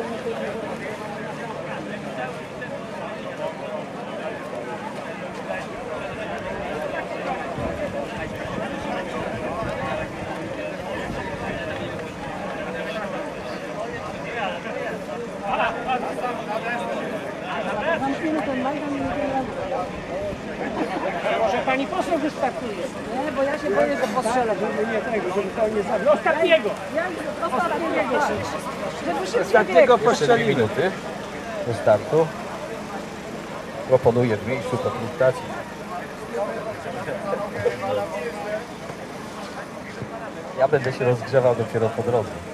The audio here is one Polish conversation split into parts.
Thank you. Pani poseł wystartuje. Nie, bo ja się boję, że postrzelę. Żeby nie tego, żeby to nie zabił. Ostatniego! Ostatniego. Żeby szybciej Ostatniego biegł. Minuty do startu. Proponuję w miejscu po punktacji. Ja będę się rozgrzewał dopiero po drodze.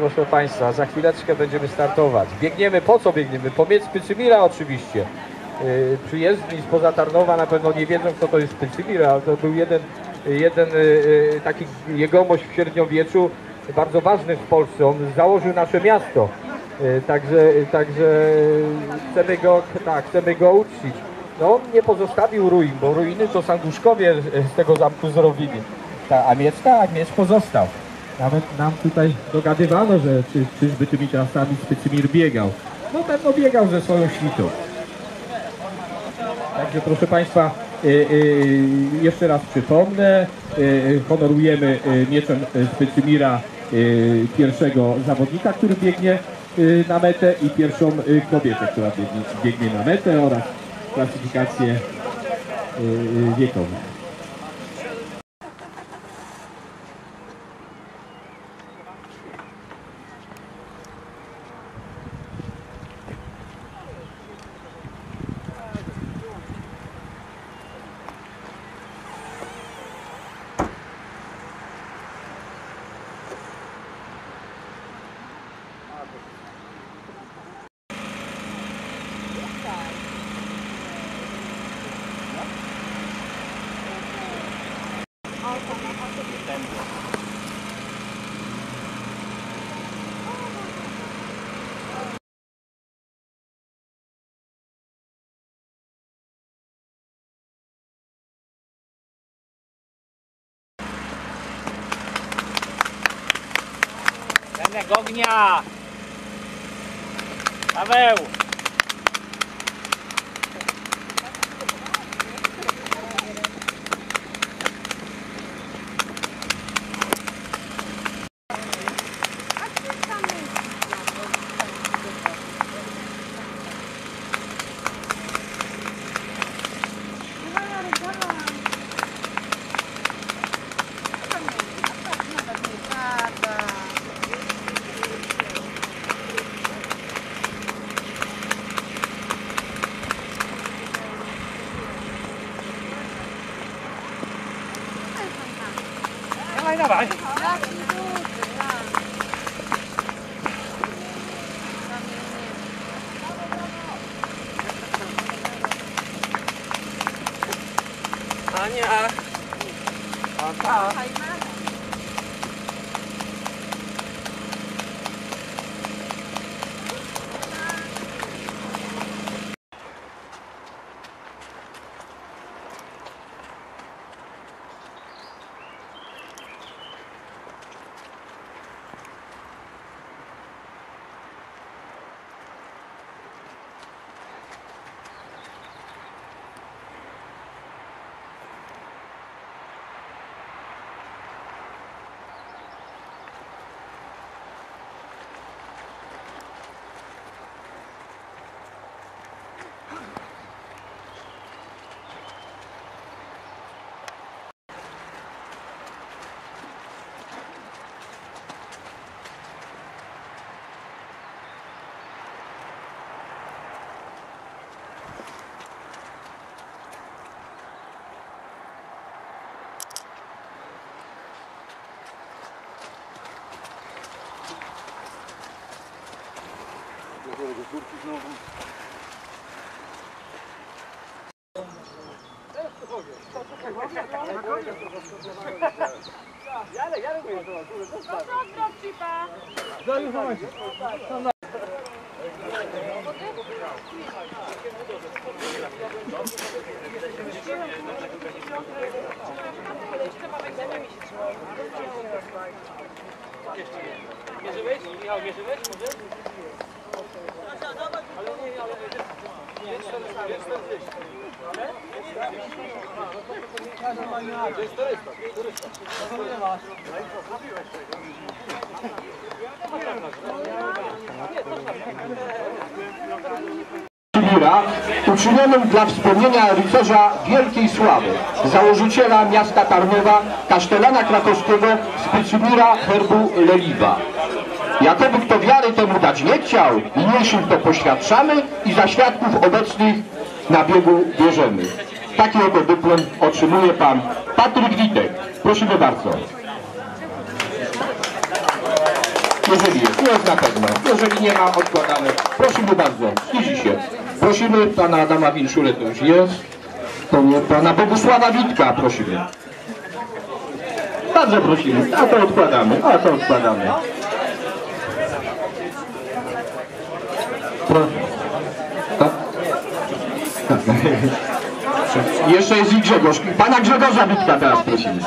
Proszę Państwa, za chwileczkę będziemy startować. Biegniemy, po co biegniemy? Pomiędzy Pycymira oczywiście. Yy, przyjezdni spoza Tarnowa na pewno nie wiedzą, kto to jest Pycymir, ale to był jeden, jeden yy, taki jegomość w średniowieczu, bardzo ważny w Polsce. On założył nasze miasto. Yy, Także, także chcemy go, tak, chcemy go uczcić. No, on nie pozostawił ruin, bo ruiny to Sanduszkowie z tego zamku zrobili. Ta, a miecz tak, miecz pozostał. Nawet nam tutaj dogadywano, że czy, czyżby tymi czasami Spycymir biegał. No pewno biegał ze swoją świtą. Także proszę Państwa, y, y, jeszcze raz przypomnę, y, honorujemy y, mieczem y, Spycymira y, pierwszego zawodnika, który biegnie y, na metę i pierwszą y, kobietę, która biegnie, biegnie na metę oraz klasyfikację y, y, wiekową. Janek ognia! Paweł! 下来。好的。啊，你啊，好，看啊。kurki znowu. Jarek, Jarek mnie to No co zrobi pan? Daj już momencie. Jeszcze jeden. Mierzyłeś? Michał, mierzyłeś? Może? Sybira uczynionym dla wspomnienia rycerza wielkiej sławy, założyciela miasta Tarnowa, kasztelana krakowskiego Spycymira herbu Leliwa. Jakoby kto wiary temu dać nie chciał, niniejszym to poświadczamy i za świadków obecnych na biegu bierzemy. Taki oto dyplom otrzymuje pan Patryk Witek. Prosimy bardzo. Jeżeli jest, jest na pewno. Jeżeli nie ma, odkładamy. Prosimy bardzo, wstydzi się. Prosimy pana Adama Wilszule, to już jest. To nie pana Bogusława Witka, prosimy. Bardzo prosimy. A to odkładamy, a to odkładamy. Tak. Jeszcze jest i Grzegorz. Pana Grzegorza Witka teraz prosimy.